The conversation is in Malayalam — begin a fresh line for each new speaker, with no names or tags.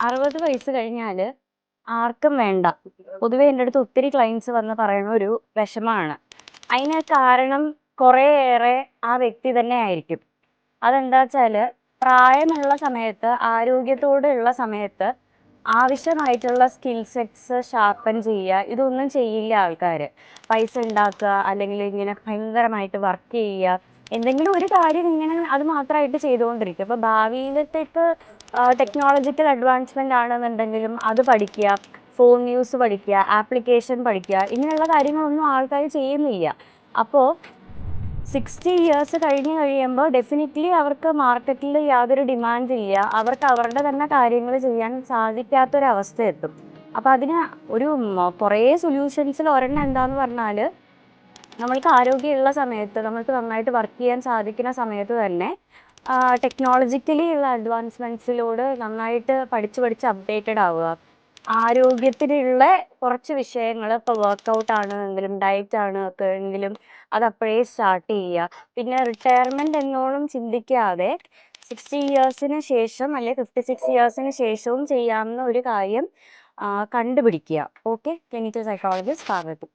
അറുപത് വയസ്സ് കഴിഞ്ഞാൽ ആർക്കും വേണ്ട. പൊതുവേ എന്റെ അടുത്ത് ഒത്തിരി ക്ലയൻസ് വന്ന് പറയുന്ന ഒരു വിഷമമാണ് അതിന് കാരണം കുറേയേറെ ആ വ്യക്തി തന്നെ ആയിരിക്കും. അതെന്താ വെച്ചാൽ പ്രായമുള്ള സമയത്ത് ആരോഗ്യത്തോടെയുള്ള സമയത്ത് ആവശ്യമായിട്ടുള്ള സ്കിൽ സെറ്റ്സ് ഷാർപ്പൻ ചെയ്യുക ഇതൊന്നും ചെയ്യില്ല ആൾക്കാർ പൈസ ഉണ്ടാക്കുക അല്ലെങ്കിൽ ഇങ്ങനെ ഭയങ്കരമായിട്ട് വർക്ക് ചെയ്യുക എന്തെങ്കിലും ഒരു കാര്യം ഇങ്ങനെ അത് മാത്രമായിട്ട് ചെയ്തുകൊണ്ടിരിക്കും അപ്പോൾ ഭാവിയിലത്തേക്ക് ടെക്നോളജിക്കൽ അഡ്വാൻസ്മെന്റ് ആണെന്നുണ്ടെങ്കിലും അത് പഠിക്കുക ഫോൺ യൂസ് പഠിക്കുക ആപ്ലിക്കേഷൻ പഠിക്കുക ഇങ്ങനെയുള്ള കാര്യങ്ങളൊന്നും ആൾക്കാർ ചെയ്യുന്നില്ല. അപ്പോൾ സിക്സ്റ്റി ഇയേഴ്സ് കഴിഞ്ഞ് കഴിയുമ്പോൾ ഡെഫിനറ്റ്ലി അവർക്ക് മാർക്കറ്റിൽ യാതൊരു ഡിമാൻഡ് ഇല്ല. അവർക്ക് അവരുടെ തന്നെ കാര്യങ്ങൾ ചെയ്യാൻ സാധിക്കാത്തൊരവസ്ഥ എത്തും. അപ്പോൾ അതിന് ഒരു കുറേ സൊല്യൂഷൻസിൽ ഒരെണ്ണം എന്താന്ന് പറഞ്ഞാൽ നമ്മൾക്ക് ആരോഗ്യമുള്ള സമയത്ത് നമ്മൾക്ക് നന്നായിട്ട് വർക്ക് ചെയ്യാൻ സാധിക്കുന്ന സമയത്ത് തന്നെ ടെക്നോളജിക്കലി ഉള്ള അഡ്വാൻസ്മെന്റ്സിലോട് നന്നായിട്ട് പഠിച്ച് പഠിച്ച് അപ്ഡേറ്റഡ് ആവുക. ആരോഗ്യത്തിനുള്ള കുറച്ച് വിഷയങ്ങൾ ഇപ്പോൾ വർക്കൗട്ട് എന്തെങ്കിലും ഡയറ്റ് ആണ് ഒക്കെ എങ്കിലും അത് അപ്പോഴേ സ്റ്റാർട്ട് ചെയ്യുക. പിന്നെ റിട്ടയർമെന്റ് എന്നോളം ചിന്തിക്കാതെ സിക്സ്റ്റി ഇയേഴ്സിന് ശേഷം അല്ലെങ്കിൽ ഫിഫ്റ്റി സിക്സ് ഇയേഴ്സിന് ശേഷവും ചെയ്യാവുന്ന ഒരു കാര്യം കണ്ടുപിടിക്കുക. Okay clinical psychologist Parvathi